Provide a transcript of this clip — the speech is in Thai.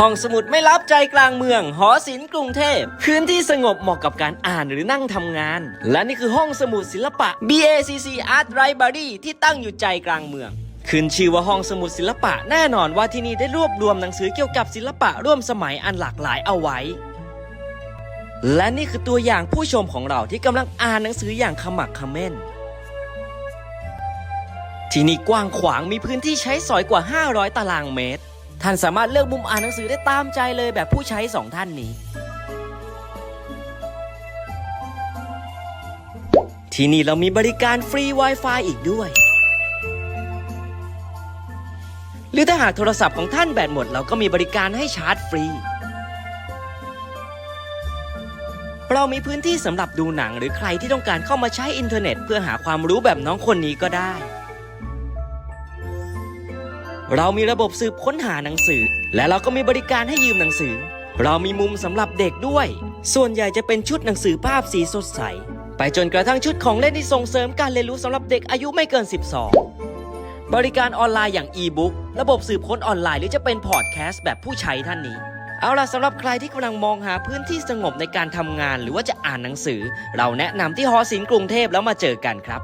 ห้องสมุดไม่ลับใจกลางเมือง หอศิลป์กรุงเทพ พื้นที่สงบเหมาะกับการอ่านหรือนั่งทำงาน และนี่คือห้องสมุดศิลปะ BACC Art Library ที่ตั้งอยู่ใจกลางเมืองขึ้นชื่อว่าห้องสมุดศิลปะแน่นอนว่าที่นี่ได้รวบรวมหนังสือเกี่ยวกับศิลปะร่วมสมัยอันหลากหลายเอาไว้ และนี่คือตัวอย่างผู้ชมของเราที่กำลังอ่านหนังสืออย่างขมักขม้น ที่นี่กว้างขวางมีพื้นที่ใช้สอยกว่า 500 ตารางเมตร ท่านสามารถเลือกมุมอ่านหนังสือได้ตามใจเลยแบบผู้ใช้สองท่านนี้ ที่นี่เรามีบริการฟรี Wi-Fi อีกด้วย หรือถ้าหากโทรศัพท์ของท่านแบตหมด เราก็มีบริการให้ชาร์จฟรี เรามีพื้นที่สำหรับดูหนังหรือใครที่ต้องการเข้ามาใช้อินเทอร์เน็ต เพื่อหาความรู้แบบน้องคนนี้ก็ได้ เรามีระบบสืบค้นหาหนังสือ และเราก็มีบริการให้ยืมหนังสือ เรามีมุมสำหรับเด็กด้วย ส่วนใหญ่จะเป็นชุดหนังสือภาพสีสดใส ไปจนกระทั่งชุดของเล่นที่ส่งเสริมการเรียนรู้สำหรับเด็กอายุไม่เกิน 12 บริการออนไลน์อย่างอีบุ๊กระบบสืบค้นออนไลน์หรือจะเป็นพอดแคสต์แบบผู้ใช้ท่านนี้เอาล่ะสำหรับใครที่กำลังมองหาพื้นที่สงบในการทำงาน หรือว่าจะอ่านหนังสือ เราแนะนำที่หอศิลป์กรุงเทพแล้วมาเจอกันครับ